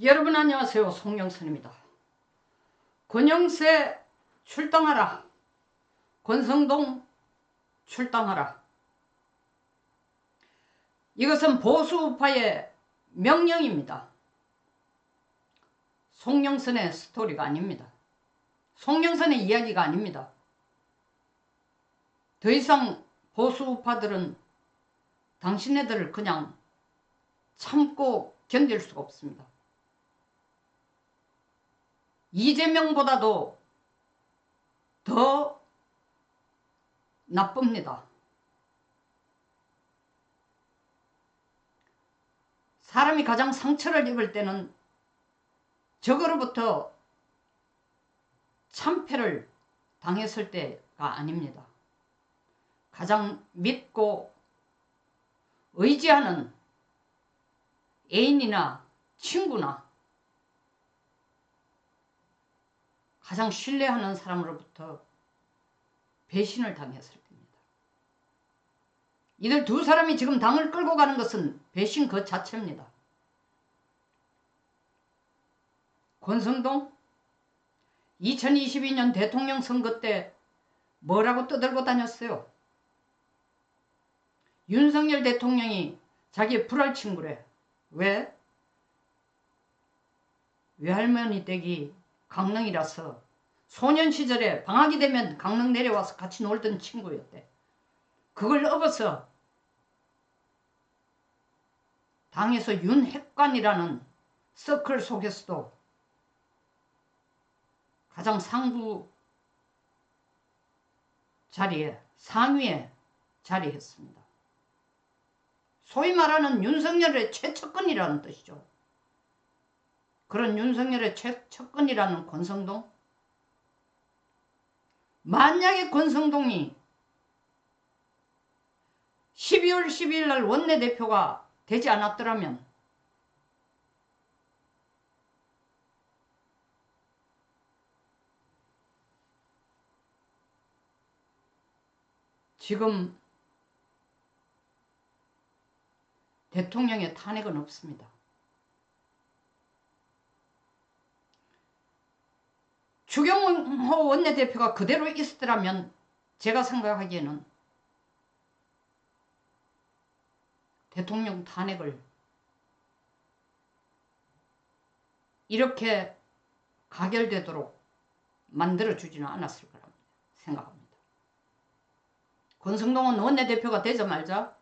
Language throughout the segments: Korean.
여러분 안녕하세요. 송영선입니다. 권영세 출당하라. 권성동 출당하라. 이것은 보수우파의 명령입니다. 송영선의 스토리가 아닙니다. 송영선의 이야기가 아닙니다. 더 이상 보수우파들은 당신네들을 그냥 참고 견딜 수가 없습니다. 이재명보다도 더 나쁩니다. 사람이 가장 상처를 입을 때는 적으로부터 참패를 당했을 때가 아닙니다. 가장 믿고 의지하는 애인이나 친구나 가장 신뢰하는 사람으로부터 배신을 당했을 때입니다. 이들 두 사람이 지금 당을 끌고 가는 것은 배신 그 자체입니다. 권성동 2022년 대통령 선거 때 뭐라고 떠들고 다녔어요? 윤석열 대통령이 자기 불알 친구래. 왜? 외할머니 댁이 강릉이라서 소년 시절에 방학이 되면 강릉 내려와서 같이 놀던 친구였대. 그걸 업어서 당에서 윤핵관이라는 서클 속에서도 가장 상부 자리에 상위에 자리했습니다. 소위 말하는 윤석열의 최측근이라는 뜻이죠. 그런 윤석열의 최측근이라는 권성동 만약에 권성동이 12월 12일 날 원내대표가 되지 않았더라면 지금 대통령의 탄핵은 없습니다. 주경호 원내대표가 그대로 있었더라면 제가 생각하기에는 대통령 탄핵을 이렇게 가결되도록 만들어주지는 않았을 거라 생각합니다. 권성동은 원내대표가 되자마자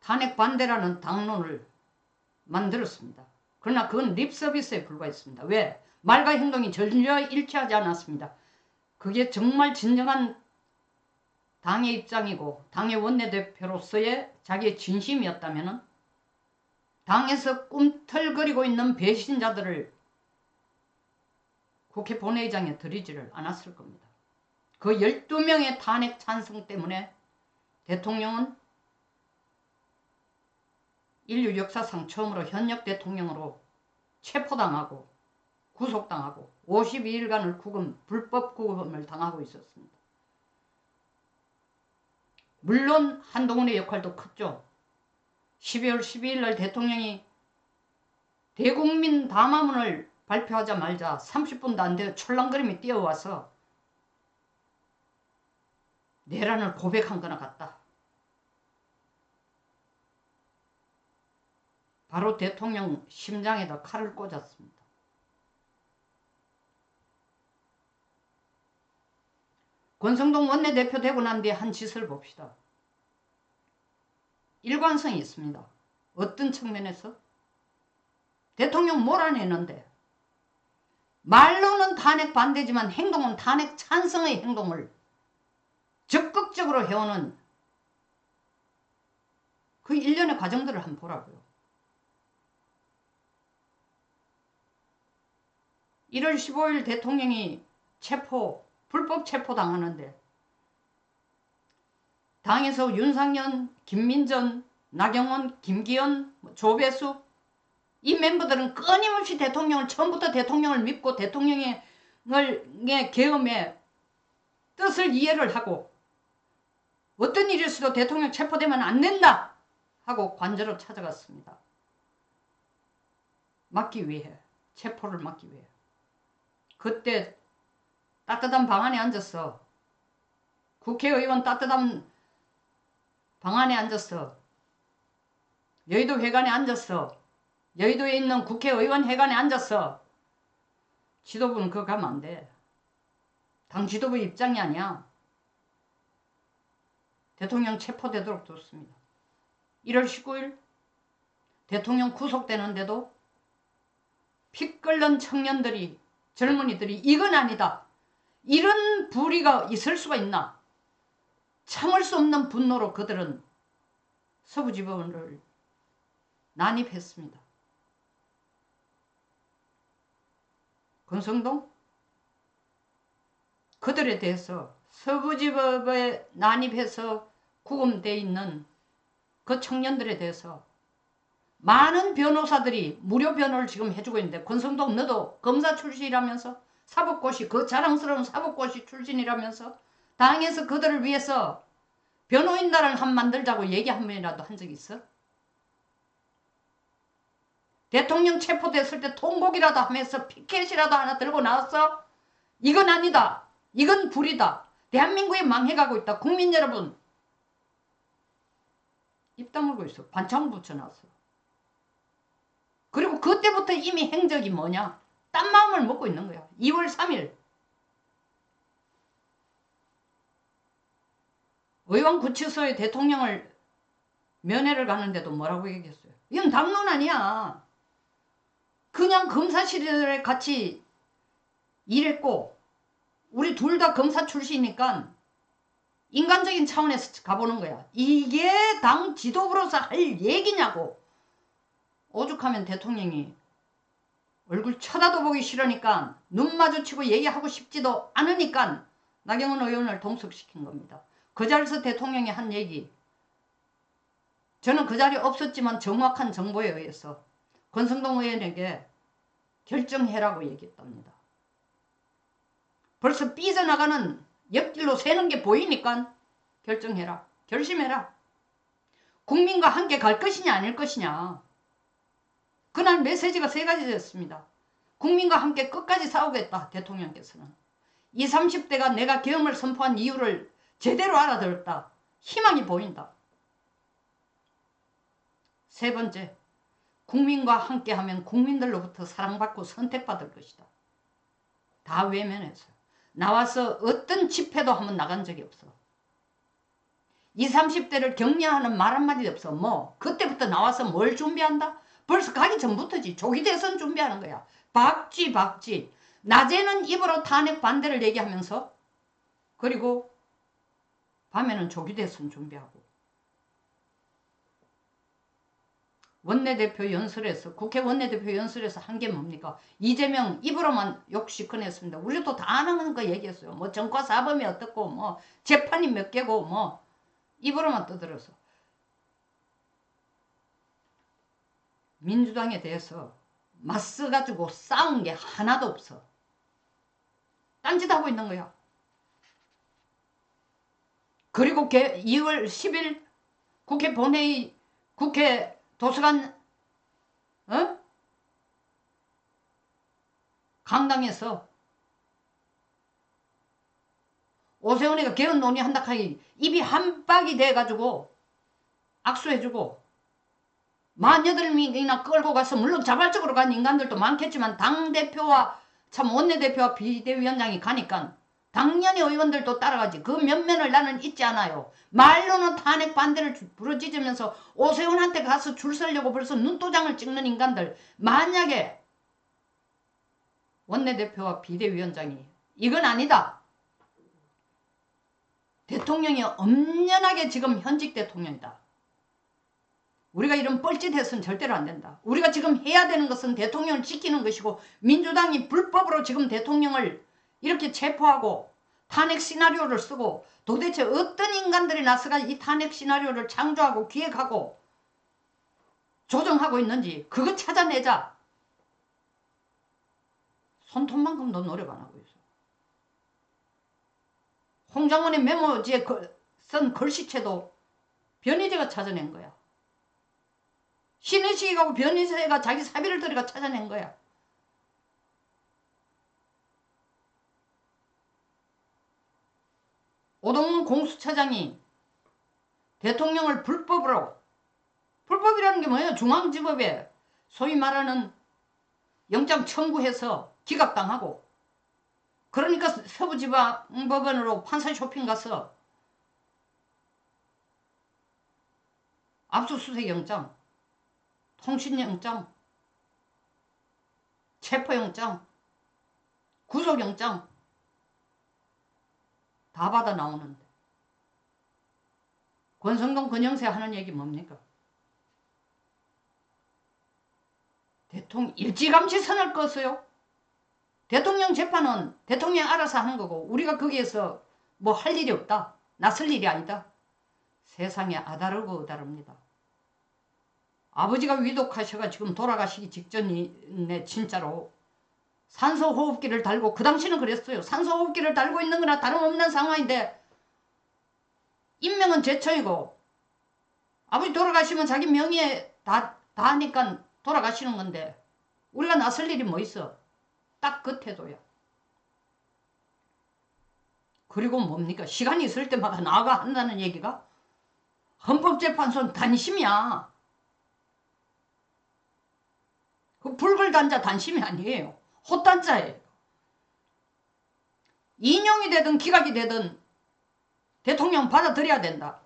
탄핵 반대라는 당론을 만들었습니다. 그러나 그건 립서비스에 불과했습니다. 왜? 말과 행동이 전혀 일치하지 않았습니다. 그게 정말 진정한 당의 입장이고 당의 원내대표로서의 자기의 진심이었다면 당에서 꿈틀거리고 있는 배신자들을 국회 본회의장에 들이지를 않았을 겁니다. 그 12명의 탄핵 찬성 때문에 대통령은 인류 역사상 처음으로 현역 대통령으로 체포당하고 구속당하고 52일간을 구금, 불법 구금을 당하고 있었습니다. 물론 한동훈의 역할도 컸죠. 12월 12일 날 대통령이 대국민 담화문을 발표하자마자 30분도 안 되어 철랑거림이 뛰어와서 내란을 고백한 거나 같다. 바로 대통령 심장에다 칼을 꽂았습니다. 권성동 원내대표 되고 난 뒤에 한 짓을 봅시다. 일관성이 있습니다. 어떤 측면에서? 대통령 몰아내는데 말로는 탄핵 반대지만 행동은 탄핵 찬성의 행동을 적극적으로 해오는 그 일련의 과정들을 한번 보라고요. 1월 15일 대통령이 체포, 불법 체포 당하는데 당에서 윤상현, 김민전, 나경원, 김기현, 뭐 조배수 이 멤버들은 끊임없이 대통령을 처음부터 대통령을 믿고 대통령의 계엄의 뜻을 이해를 하고 어떤 일이 있어도 대통령 체포되면 안 된다 하고 관저로 찾아갔습니다. 막기 위해 체포를 막기 위해 그때 따뜻한 방 안에 앉았어. 국회의원 따뜻한 방 안에 앉았어. 여의도 회관에 앉았어. 여의도에 있는 국회의원 회관에 앉았어. 지도부는 그거 가면 안 돼. 당 지도부 입장이 아니야. 대통령 체포되도록 뒀습니다. 1월 19일 대통령 구속되는데도 피 끓는 청년들이 젊은이들이 이건 아니다. 이런 불의가 있을 수가 있나? 참을 수 없는 분노로 그들은 서부지법을 난입했습니다. 권성동 그들에 대해서 서부지법에 난입해서 구금돼 있는 그 청년들에 대해서 많은 변호사들이 무료 변호를 지금 해주고 있는데 권성동 너도 검사 출신이라면서 사법고시 그 자랑스러운 사법고시 출신이라면서 당에서 그들을 위해서 변호인단을 한 만들자고 얘기 한 번이라도 한 적 있어? 대통령 체포됐을 때 통곡이라도 하면서 피켓이라도 하나 들고 나왔어? 이건 아니다. 이건 불이다. 대한민국이 망해가고 있다. 국민 여러분. 입 다물고 있어. 반창 붙여놨어. 그리고 그때부터 이미 행적이 뭐냐? 딴 마음을 먹고 있는 거야. 2월 3일. 의원 구치소에 대통령을 면회를 가는데도 뭐라고 얘기했어요? 이건 당론 아니야. 그냥 검사실에 같이 일했고 우리 둘 다 검사 출신이니까 인간적인 차원에서 가보는 거야. 이게 당 지도부로서 할 얘기냐고. 오죽하면 대통령이 얼굴 쳐다도 보기 싫으니까 눈 마주치고 얘기하고 싶지도 않으니까 나경원 의원을 동석시킨 겁니다. 그 자리에서 대통령이 한 얘기. 저는 그 자리에 없었지만 정확한 정보에 의해서 권성동 의원에게 결정해라고 얘기했답니다. 벌써 삐져나가는 옆길로 새는 게 보이니까 결정해라. 결심해라. 국민과 함께 갈 것이냐 아닐 것이냐. 그날 메시지가 세 가지였습니다. 국민과 함께 끝까지 싸우겠다. 대통령께서는. 20, 30대가 내가 계엄을 선포한 이유를 제대로 알아들었다. 희망이 보인다. 세 번째, 국민과 함께하면 국민들로부터 사랑받고 선택받을 것이다. 다 외면해서. 나와서 어떤 집회도 한번 나간 적이 없어. 20, 30대를 격려하는 말 한마디 없어. 뭐 그때부터 나와서 뭘 준비한다? 벌써 가기 전부터지. 조기 대선 준비하는 거야. 박쥐 박쥐. 낮에는 입으로 탄핵 반대를 얘기하면서 그리고 밤에는 조기 대선 준비하고 원내대표 연설에서 국회 원내대표 연설에서 한 게 뭡니까? 이재명 입으로만 욕 시커냈습니다. 우리도 다 아는 거 얘기했어요. 뭐 정과 사범이 어떻고 뭐 재판이 몇 개고 뭐 입으로만 떠들어서 민주당에 대해서 맞서가지고 싸운 게 하나도 없어. 딴짓 하고 있는 거야. 그리고 2월 10일 국회 본회의 국회 도서관 어? 강당에서 오세훈이가 개헌 논의한다 하니 입이 한 빡이 돼가지고 악수해주고 만 여덟 명이나 끌고 가서 물론 자발적으로 간 인간들도 많겠지만 당대표와 참 원내대표와 비대위원장이 가니까 당연히 의원들도 따라가지. 그 면면을 나는 잊지 않아요. 말로는 탄핵 반대를 부르짖으면서 오세훈한테 가서 줄 서려고 벌써 눈도장을 찍는 인간들. 만약에 원내대표와 비대위원장이 이건 아니다. 대통령이 엄연하게 지금 현직 대통령이다. 우리가 이런 뻘짓해서는 절대로 안 된다. 우리가 지금 해야 되는 것은 대통령을 지키는 것이고 민주당이 불법으로 지금 대통령을 이렇게 체포하고 탄핵 시나리오를 쓰고 도대체 어떤 인간들이 나서가 이 탄핵 시나리오를 창조하고 기획하고 조정하고 있는지 그거 찾아내자. 손톱만큼도 노력 안 하고 있어. 홍장원의 메모지에 쓴 글씨체도 변희재가 찾아낸 거야. 신의식이하고 변희세가 자기 사비를 들여가 찾아낸 거야. 오동문 공수처장이 대통령을 불법으로 불법이라는 게 뭐예요? 중앙지법에 소위 말하는 영장 청구해서 기각당하고 그러니까 서부지방법원으로 판사 쇼핑 가서 압수수색 영장, 통신영장, 체포영장, 구속영장 다 받아 나오는데 권성동 권영세 하는 얘기 뭡니까? 대통령 일찌감치 선을 껐어요. 대통령 재판은 대통령이 알아서 하는 거고 우리가 거기에서 뭐 할 일이 없다. 나설 일이 아니다. 세상에 아다르고 다릅니다. 아버지가 위독하셔가 지금 돌아가시기 직전이네 진짜로 산소호흡기를 달고 그 당시는 그랬어요. 산소호흡기를 달고 있는 거나 다름없는 상황인데 인명은 제청이고 아버지 돌아가시면 자기 명의에 다, 다 하니까 돌아가시는 건데 우리가 나설 일이 뭐 있어. 딱 그 태도야. 그리고 뭡니까? 시간이 있을 때마다 나가 한다는 얘기가 헌법재판소는 단심이야. 그 불글 단자 단심이 아니에요. 헛단자예요. 인용이 되든 기각이 되든 대통령 받아들여야 된다.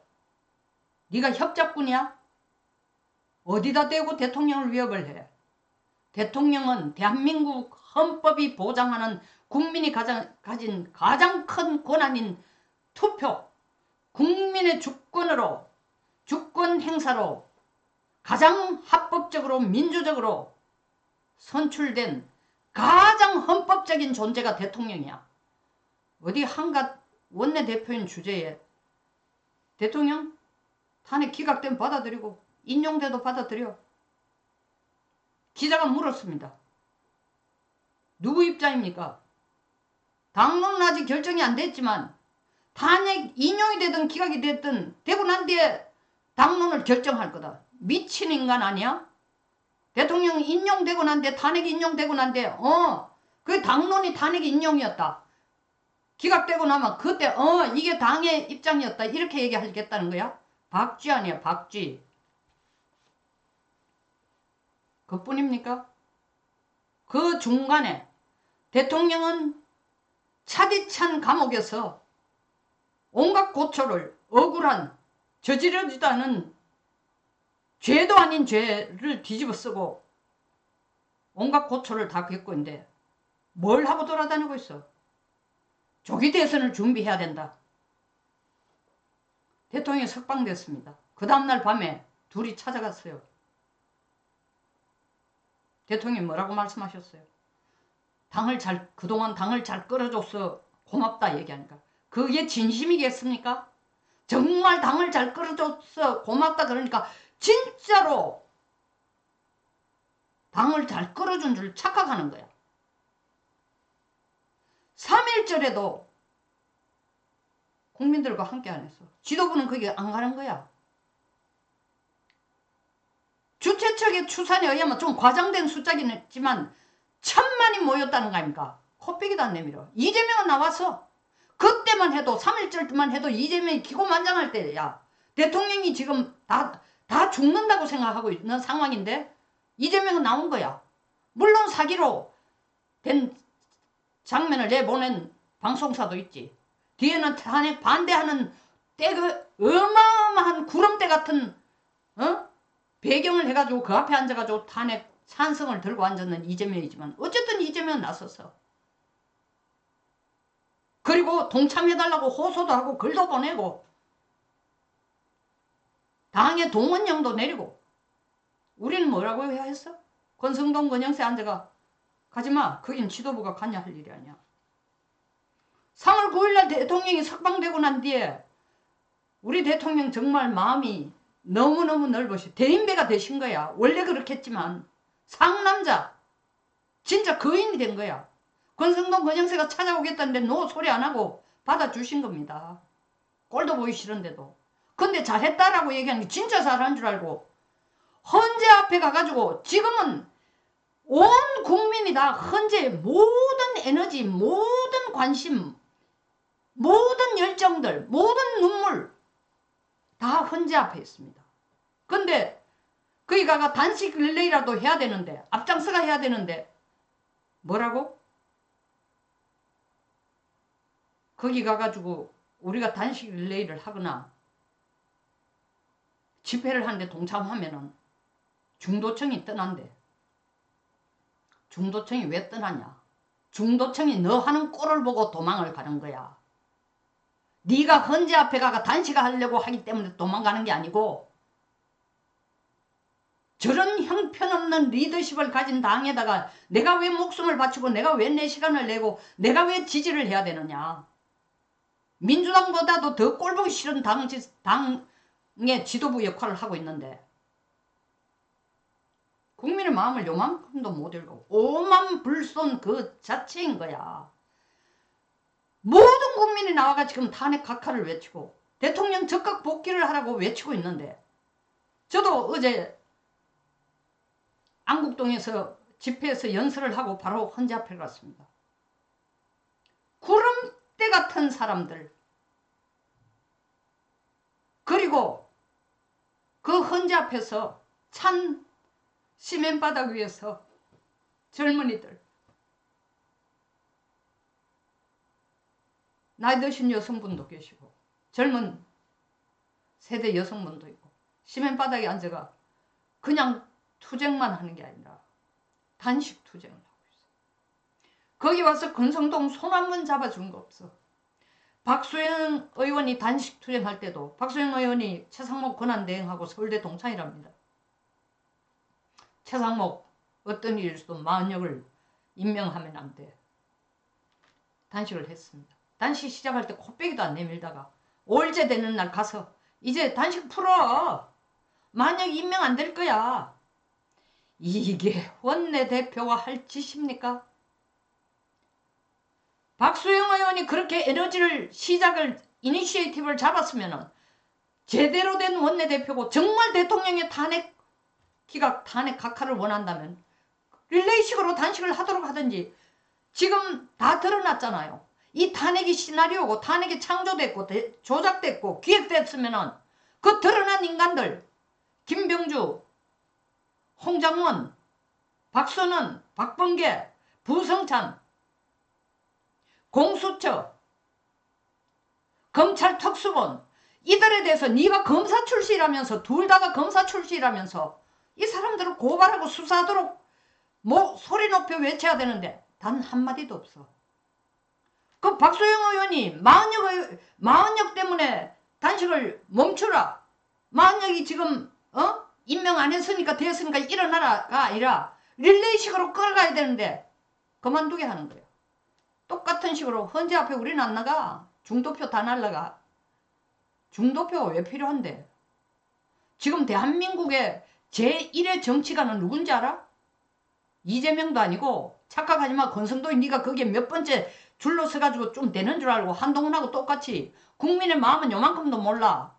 네가 협작꾼이야? 어디다 대고 대통령을 위협을 해? 대통령은 대한민국 헌법이 보장하는 국민이 가장, 가진 가장 큰 권한인 투표, 국민의 주권으로, 주권 행사로 가장 합법적으로 민주적으로 선출된 가장 헌법적인 존재가 대통령이야. 어디 한갓 원내대표인 주제에 대통령 탄핵 기각된 받아들이고 인용돼도 받아들여. 기자가 물었습니다. 누구 입장입니까? 당론은 아직 결정이 안 됐지만 탄핵 인용이 되든 기각이 됐든 되고 난 뒤에 당론을 결정할 거다. 미친 인간 아니야? 대통령 인용되고 난 뒤에 탄핵 인용되고 난 뒤에 어그 당론이 탄핵 인용이었다. 기각되고 나면 그때 어 이게 당의 입장이었다 이렇게 얘기하겠다는 거야? 박쥐 아니야 박쥐. 그뿐입니까? 그 중간에 대통령은 차디찬 감옥에서 온갖 고초를 억울한 저지르지도 않은 죄도 아닌 죄를 뒤집어 쓰고 온갖 고초를 다 겪고 있는데 뭘 하고 돌아다니고 있어? 조기 대선을 준비해야 된다. 대통령이 석방됐습니다. 그 다음날 밤에 둘이 찾아갔어요. 대통령이 뭐라고 말씀하셨어요? 당을 잘, 그동안 당을 잘 끌어줘서 고맙다 얘기하니까. 그게 진심이겠습니까? 정말 당을 잘 끌어줘서 고맙다 그러니까 진짜로 당을 잘 끌어준 줄 착각하는 거야. 3일절에도 국민들과 함께 안 했어. 지도부는 거기 안 가는 거야. 주최측의 추산에 의하면 좀 과장된 숫자긴 했지만 천만이 모였다는 거 아닙니까? 코빼기도 안 내밀어. 이재명은 나왔어. 그때만 해도 3일절만 해도 이재명이 기고만장할 때야. 대통령이 지금 다, 다 죽는다고 생각하고 있는 상황인데 이재명은 나온 거야. 물론 사기로 된 장면을 내보낸 방송사도 있지. 뒤에는 탄핵 반대하는 때그 어마어마한 구름대 같은 어? 배경을 해가지고 그 앞에 앉아가지고 탄핵 찬성을 들고 앉았는 이재명이지만 어쨌든 이재명은 나섰어. 그리고 동참해달라고 호소도 하고 글도 보내고 당의 동원령도 내리고 우리는 뭐라고 해야 했어? 권성동 권영세 앉아가 가지마 거긴 지도부가 가냐 할 일이 아니야. 3월 9일날 대통령이 석방되고 난 뒤에 우리 대통령 정말 마음이 너무너무 넓으시 대인배가 되신 거야. 원래 그렇겠지만 상남자 진짜 거인이 된 거야. 권성동 권영세가 찾아오겠다는데 노 소리 안 하고 받아주신 겁니다. 꼴도 보기 싫은데도. 근데 잘했다라고 얘기하는 게 진짜 잘한 줄 알고 헌재 앞에 가가지고 지금은 온 국민이 다 헌재 모든 에너지, 모든 관심, 모든 열정들, 모든 눈물 다 헌재 앞에 있습니다. 근데 거기가 단식 릴레이라도 해야 되는데 앞장서가 해야 되는데 뭐라고? 거기 가가지고 우리가 단식 릴레이를 하거나 집회를 하는데 동참하면은 중도청이 떠난대. 중도청이 왜 떠나냐? 중도청이 너 하는 꼴을 보고 도망을 가는 거야. 네가 헌재 앞에 가가 단식을 하려고 하기 때문에 도망가는 게 아니고 저런 형편없는 리더십을 가진 당에다가 내가 왜 목숨을 바치고 내가 왜 내 시간을 내고 내가 왜 지지를 해야 되느냐. 민주당보다도 더 꼴보기 싫은 당, 당 의 지도부 역할을 하고 있는데 국민의 마음을 요만큼도 못 읽고 오만 불손 그 자체인 거야. 모든 국민이 나와가 지금 탄핵 각하를 외치고 대통령 적극 복귀를 하라고 외치고 있는데 저도 어제 안국동에서 집회에서 연설을 하고 바로 헌재 앞에 갔습니다. 구름대 같은 사람들 그리고 그 헌재 앞에서 찬 시멘 바닥 위에서 젊은이들 나이 드신 여성분도 계시고 젊은 세대 여성분도 있고 시멘 바닥에 앉아가 그냥 투쟁만 하는 게 아니라 단식 투쟁을 하고 있어. 거기 와서 건성동 손 한 번 잡아준 거 없어. 박수영 의원이 단식 투쟁할 때도 박수영 의원이 최상목 권한대행하고 서울대 동창이랍니다. 최상목 어떤 일에서도 마흔역을 임명하면 안 돼. 단식을 했습니다. 단식 시작할 때 코빼기도 안 내밀다가 올제 되는 날 가서 이제 단식 풀어. 만약 임명 안 될 거야. 이게 원내대표가 할 짓입니까? 박수영 의원이 그렇게 에너지를 시작을 이니시에이티브를 잡았으면 제대로 된 원내대표고 정말 대통령의 탄핵 기각 탄핵 각하를 원한다면 릴레이식으로 단식을 하도록 하든지 지금 다 드러났잖아요. 이 탄핵이 시나리오고 탄핵이 창조됐고 대, 조작됐고 기획됐으면 그 드러난 인간들 김병주 홍장원, 박선원, 박범계, 부성찬, 공수처, 검찰 특수본 이들에 대해서 네가 검사 출신이라면서 둘 다가 검사 출신이라면서 이 사람들을 고발하고 수사하도록 뭐 소리 높여 외쳐야 되는데 단 한마디도 없어. 그 박소영 의원이 마흔역, 마흔역 때문에 단식을 멈추라. 마흔역이 지금 어? 임명 안 했으니까 됐으니까 일어나라가 아니라 릴레이식으로 끌어가야 되는데 그만두게 하는 거예요. 똑같은 식으로 헌재 앞에 우리는 안 나가. 중도표 다 날라가. 중도표가 왜 필요한데? 지금 대한민국의 제1의 정치가는 누군지 알아? 이재명도 아니고 착각하지 마. 권성동이 네가 거기에 몇 번째 줄로 서가지고 좀 되는 줄 알고 한동훈하고 똑같이 국민의 마음은 요만큼도 몰라.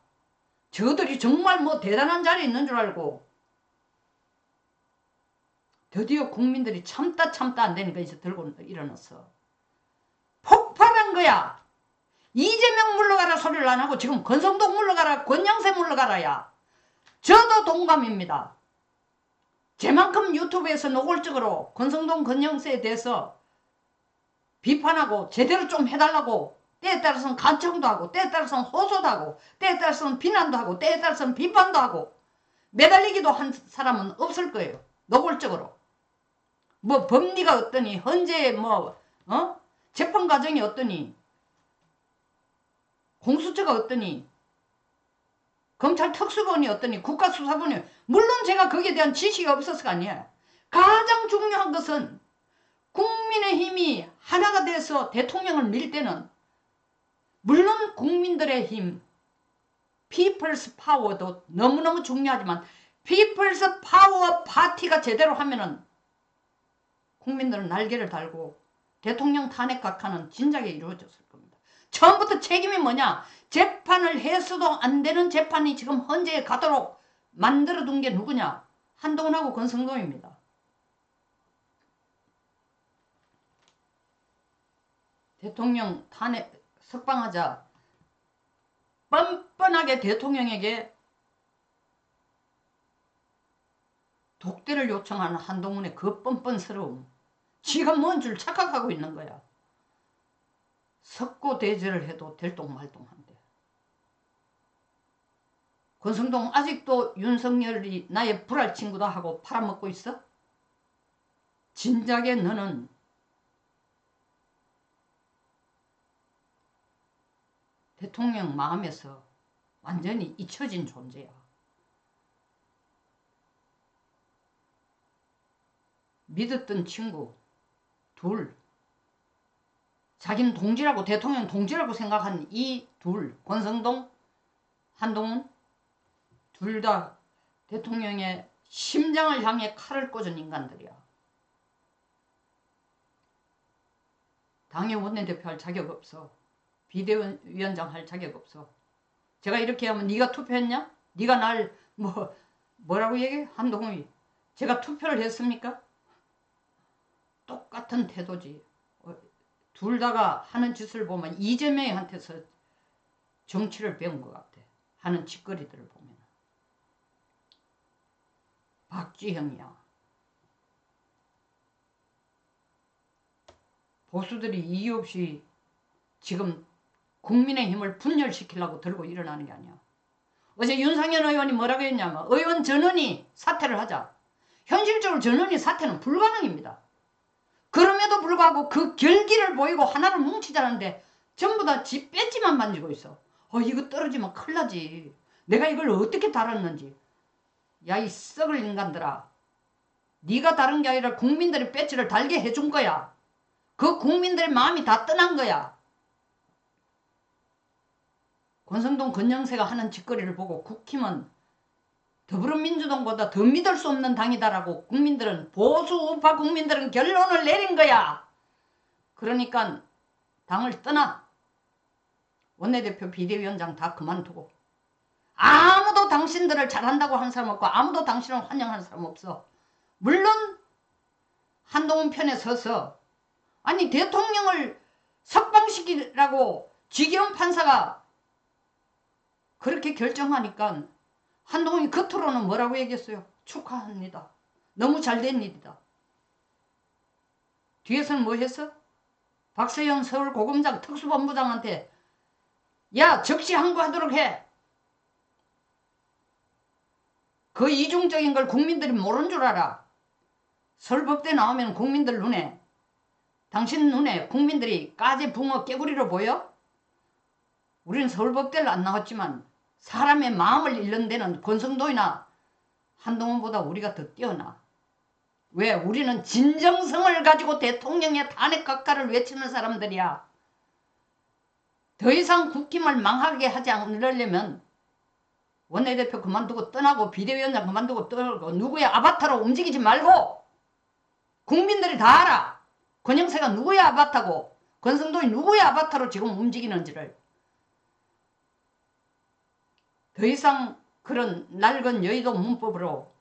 저들이 정말 뭐 대단한 자리에 있는 줄 알고 드디어 국민들이 참다 참다 안 되니까 이제 들고 일어났어. 폭발한 거야. 이재명 물러가라 소리를 안 하고 지금 권성동 물러가라 권영세 물러가라야. 저도 동감입니다. 제만큼 유튜브에서 노골적으로 권성동 권영세에 대해서 비판하고 제대로 좀 해달라고 때에 따라서는 간청도 하고 때에 따라서는 호소도 하고 때에 따라서는 비난도 하고 때에 따라서는 비판도 하고 매달리기도 한 사람은 없을 거예요. 노골적으로. 뭐 법리가 어떠니 헌재 뭐 어? 재판 과정이 어떠니? 공수처가 어떠니? 검찰 특수본이 어떠니? 국가수사본이 물론 제가 거기에 대한 지식이 없어서가 아니에요. 가장 중요한 것은 국민의힘이 하나가 돼서 대통령을 밀 때는 물론 국민들의 힘, 피플스 파워도 너무너무 중요하지만 피플스 파워 파티가 제대로 하면은 국민들은 날개를 달고 대통령 탄핵 각하는 진작에 이루어졌을 겁니다. 처음부터 책임이 뭐냐? 재판을 해서도 안 되는 재판이 지금 헌재에 가도록 만들어 둔 게 누구냐? 한동훈하고 권성동입니다. 대통령 탄핵 석방하자 뻔뻔하게 대통령에게 독대를 요청하는 한동훈의 그 뻔뻔스러움 지가 뭔 줄 착각하고 있는 거야. 석고 대제를 해도 될똥말똥한데. 권성동 아직도 윤석열이 나의 불알 친구다 하고 팔아먹고 있어? 진작에 너는 대통령 마음에서 완전히 잊혀진 존재야. 믿었던 친구 둘 자기는 동지라고 대통령 동지라고 생각한 이 둘 권성동 한동훈 둘 다 대통령의 심장을 향해 칼을 꽂은 인간들이야. 당의 원내대표 할 자격 없어. 비대위원장 할 자격 없어. 제가 이렇게 하면 네가 투표했냐? 네가 날 뭐 뭐라고 얘기해? 한동훈이 제가 투표를 했습니까? 똑같은 태도지. 어, 둘 다가 하는 짓을 보면 이재명한테서 정치를 배운 것 같아. 하는 짓거리들을 보면. 박지형이야. 보수들이 이유 없이 지금 국민의 힘을 분열시키려고 들고 일어나는 게 아니야. 어제 윤상현 의원이 뭐라고 했냐면 의원 전원이 사퇴를 하자. 현실적으로 전원이 사퇴는 불가능입니다. 그럼에도 불구하고 그 결기를 보이고 하나를 뭉치자는데 전부 다지 배지만 만지고 있어. 어 이거 떨어지면 큰일 나지. 내가 이걸 어떻게 다뤘는지. 야 이 썩을 인간들아. 네가 다른 게 아니라 국민들이 배지를 달게 해준 거야. 그 국민들의 마음이 다 떠난 거야. 권성동 권영세가 하는 짓거리를 보고 국힘은 더불어민주당보다 더 믿을 수 없는 당이다라고 국민들은 보수 우파 국민들은 결론을 내린 거야. 그러니까 당을 떠나 원내대표 비대위원장 다 그만두고 아무도 당신들을 잘한다고 하는 사람 없고 아무도 당신을 환영하는 사람 없어. 물론 한동훈 편에 서서 아니 대통령을 석방시키라고 지기현 판사가 그렇게 결정하니까 한동훈이 겉으로는 뭐라고 얘기했어요? 축하합니다. 너무 잘된 일이다. 뒤에서는 뭐 했어? 박서영 서울 고검장 특수본부장한테 야 적시 항고하도록 해. 그 이중적인 걸 국민들이 모르는 줄 알아. 서울법대 나오면 국민들 눈에 당신 눈에 국민들이 까지 붕어 깨구리로 보여? 우리는 서울법대를 안 나왔지만 사람의 마음을 잃는 데는 권성도이나 한동훈보다 우리가 더 뛰어나. 왜? 우리는 진정성을 가지고 대통령의 탄핵 각하를 외치는 사람들이야. 더 이상 국힘을 망하게 하지 않으려면 원내대표 그만두고 떠나고 비대위원장 그만두고 떠나고 누구의 아바타로 움직이지 말고 국민들이 다 알아. 권영세가 누구의 아바타고 권성동이 누구의 아바타로 지금 움직이는지를 더 이상 그런 낡은 여의도 문법으로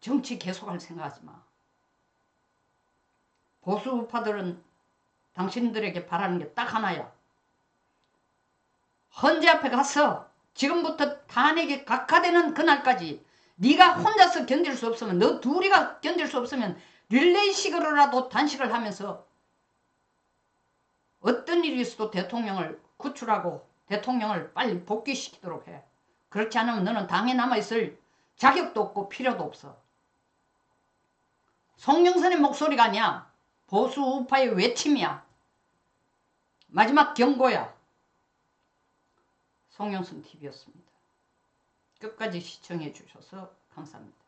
정치 계속할 생각하지 마. 보수 우파들은 당신들에게 바라는 게 딱 하나야. 헌재 앞에 가서 지금부터 탄핵이 각하되는 그날까지 네가 혼자서 견딜 수 없으면 너 둘이가 견딜 수 없으면 릴레이식으로라도 단식을 하면서 어떤 일이 있어도 대통령을 구출하고 대통령을 빨리 복귀시키도록 해. 그렇지 않으면 너는 당에 남아있을 자격도 없고 필요도 없어. 송영선의 목소리가 아니야. 보수 우파의 외침이야. 마지막 경고야. 송영선 TV였습니다. 끝까지 시청해 주셔서 감사합니다.